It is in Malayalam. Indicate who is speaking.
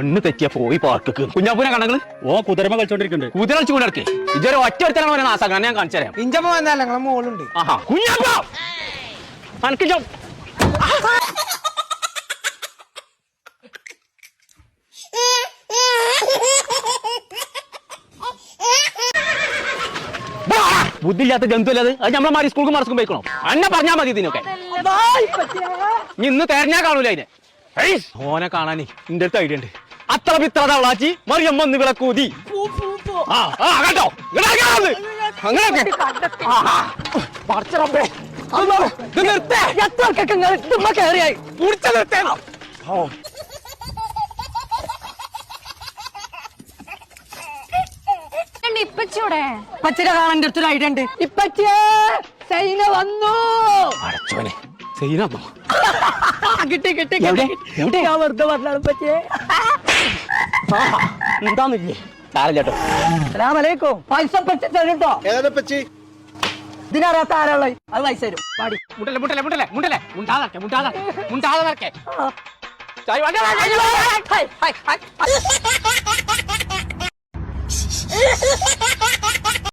Speaker 1: പെണ്ണ് തെറ്റിയ പോയി പാർക്ക് കുഞ്ഞാപ്പൂനെ കണങ്ങൾ
Speaker 2: ഓ കുതിരമ കളിച്ചോണ്ടിരിക്കുന്നുണ്ട്.
Speaker 1: കുതിര ചൂടർക്ക് ഇതൊരു ഒറ്റ ഒരുത്തനാണ് അവനെ നാസാക്കാൻ ഞാൻ കാണിച്ചു തരാം.
Speaker 3: ഇഞ്ചമ്മ വന്നാലും നിങ്ങളെ മോളുണ്ട്.
Speaker 1: ആഹാ. കുഞ്ഞാപ്പ! അനക്ക്! ബുദ്ധിയില്ലാത്ത ജന്തു അല്ലത് അത് നമ്മളെ മാറി സ്കൂൾക്ക് മറസ്ക്കും പോയിക്കണോ? അന്നെ പറഞ്ഞാ മതി ഇതിനൊക്കെ. ഇന്ന് തെരഞ്ഞാ കാണൂല അതിനെ! ഓനെ കാണാനേ. ഇന്റെ അടുത്ത് ഐഡിയ ഉണ്ട്. അത്ര പിത്ര തവളാച്ചി മറിയം വന്ന് ഇവിടെ കൂതി ആ ആ കേട്ടോ നിർത്തേ. ഓ.
Speaker 3: കാണാൻ എന്റെ അടുത്തൊരു ഐഡിയ ഉണ്ട്. ഇപ്പച്ചിയെ സൈന വന്നു. കിട്ടി കിട്ടി. ഞാൻ വെറുതെ പറഞ്ഞാണ് ഇപ്പച്ചിയെ.
Speaker 1: എന്താന്നില്ലേ? സാരല്ലേട്ടോ
Speaker 3: അലാമലേക്കും പൈസ പറ്റി തരുട്ടോ
Speaker 4: ഏതാ
Speaker 3: ഇതിനറിയാത്ത ആരാളെ? അത് പൈസ തരും. പാടി.
Speaker 1: മുണ്ടല്ലേ മുണ്ടല്ലേ മുണ്ടല്ലേ മുണ്ടല്ലേ? മുണ്ടാതെ മുണ്ടാതെ മുണ്ടാതെ നടക്കേ.
Speaker 3: Hi, hi, hi.